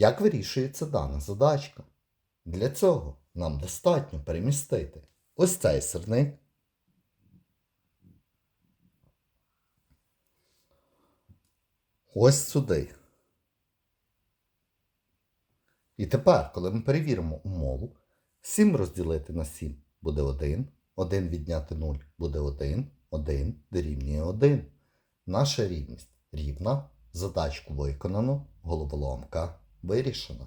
Як вирішується дана задачка? Для цього нам достатньо перемістити ось цей сирник. Ось сюди. І тепер, коли ми перевіримо умову, 7 розділити на 7 буде 1, 1 відняти 0 буде 1, 1 дорівнює 1. Наша рівність рівна, задачку виконано, головоломка вирішена.